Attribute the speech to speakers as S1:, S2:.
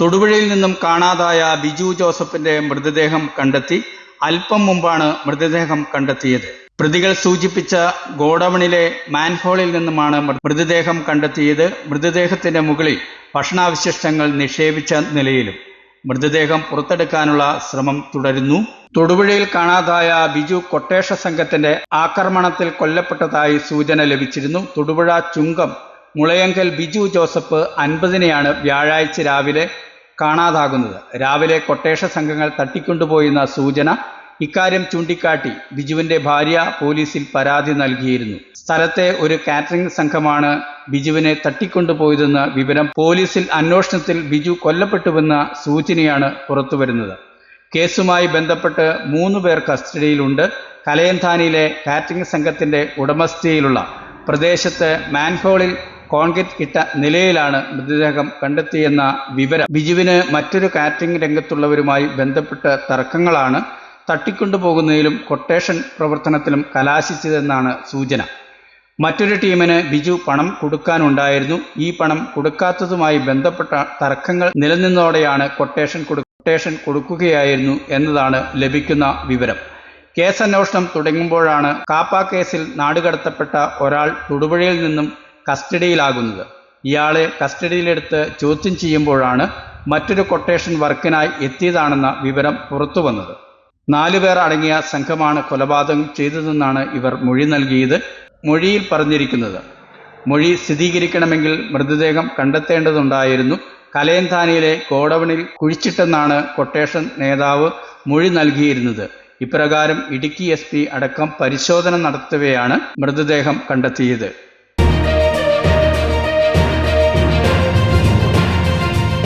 S1: തൊടുപുഴയിൽ നിന്നും കാണാതായ ബിജു ജോസഫിന്റെ മൃതദേഹം കണ്ടെത്തി അല്പം മുമ്പാണ് മൃതദേഹം കണ്ടെത്തിയത്. പ്രതികൾ സൂചിപ്പിച്ച ഗോഡവണിലെ മാൻഹോളിൽ നിന്നുമാണ് മൃതദേഹം കണ്ടെത്തിയത്. മൃതദേഹത്തിന്റെ മുകളിൽ ഭക്ഷണാവശിഷ്ടങ്ങൾ നിക്ഷേപിച്ച നിലയിലും മൃതദേഹം പുറത്തെടുക്കാനുള്ള ശ്രമം തുടരുന്നു. തൊടുപുഴയിൽ കാണാതായ ബിജു കൊട്ടേഷ സംഘത്തിന്റെ ആക്രമണത്തിൽ കൊല്ലപ്പെട്ടതായി സൂചന ലഭിച്ചിരുന്നു. തൊടുപുഴ ചുങ്കം മുളയങ്കൽ ബിജു ജോസഫ് അൻപതിനെയാണ് വ്യാഴാഴ്ച രാവിലെ കാണാതാകുന്നത്. രാവിലെ കൊട്ടേഷ സംഘങ്ങൾ തട്ടിക്കൊണ്ടുപോയെന്ന സൂചന ഇക്കാര്യം ചൂണ്ടിക്കാട്ടി ബിജുവിന്റെ ഭാര്യ പോലീസിൽ പരാതി നൽകിയിരുന്നു. സ്ഥലത്തെ ഒരു കാറ്ററിംഗ് സംഘമാണ് ബിജുവിനെ തട്ടിക്കൊണ്ടുപോയതെന്ന വിവരം പോലീസിൽ അന്വേഷണത്തിൽ ബിജു കൊല്ലപ്പെട്ടുവെന്ന സൂചനയാണ് പുറത്തുവരുന്നത്. കേസുമായി ബന്ധപ്പെട്ട് മൂന്ന് പേർ കസ്റ്റഡിയിലുണ്ട്. കലയന്താനിയിലെ കാറ്ററിംഗ് സംഘത്തിന്റെ ഉടമസ്ഥതയിലുള്ള പ്രദേശത്ത് മാൻഹോളിൽ കോൺക്രീറ്റ് ഇട്ട നിലയിലാണ് മൃതദേഹം കണ്ടെത്തിയെന്ന വിവരം. ബിജുവിന് മറ്റൊരു കാറ്ററിംഗ് രംഗത്തുള്ളവരുമായി ബന്ധപ്പെട്ട തർക്കങ്ങളാണ് തട്ടിക്കൊണ്ടുപോകുന്നതിലും കൊട്ടേഷൻ പ്രവർത്തനത്തിലും കലാശിച്ചതെന്നാണ് സൂചന. മറ്റൊരു ടീമിന് ബിജു പണം കൊടുക്കാനുണ്ടായിരുന്നു. ഈ പണം കൊടുക്കാത്തതുമായി ബന്ധപ്പെട്ട തർക്കങ്ങൾ നിലനിന്നതോടെയാണ് കൊട്ടേഷൻ കൊടു കൊട്ടേഷൻ കൊടുക്കുകയായിരുന്നു എന്നതാണ് ലഭിക്കുന്ന വിവരം. കേസന്വേഷണം തുടങ്ങുമ്പോഴാണ് കാപ്പ കേസിൽ നാടുകടത്തപ്പെട്ട ഒരാൾ തൊടുപുഴയിൽ നിന്നും കസ്റ്റഡിയിലാകുന്നത്. ഇയാളെ കസ്റ്റഡിയിലെടുത്ത് ചോദ്യം ചെയ്യുമ്പോഴാണ് മറ്റൊരു കൊട്ടേഷൻ വർക്കിനായി എത്തിയതാണെന്ന വിവരം പുറത്തു പുറത്തുവന്നത് നാലുപേർ അടങ്ങിയ സംഘമാണ് കൊലപാതകം ചെയ്തതെന്നാണ് ഇവർ മൊഴി നൽകിയത് മൊഴിയിൽ പറഞ്ഞിരിക്കുന്നത്. മൊഴി സ്ഥിരീകരിക്കണമെങ്കിൽ മൃതദേഹം കണ്ടെത്തേണ്ടതുണ്ടായിരുന്നു. കലയന്താനിയിലെ ഗോഡവണിൽ കുഴിച്ചിട്ടെന്നാണ് കൊട്ടേഷൻ നേതാവ് മൊഴി നൽകിയിരുന്നത്. ഇപ്രകാരം ഇടുക്കി എസ് അടക്കം പരിശോധന നടത്തവെയാണ് മൃതദേഹം കണ്ടെത്തിയത്.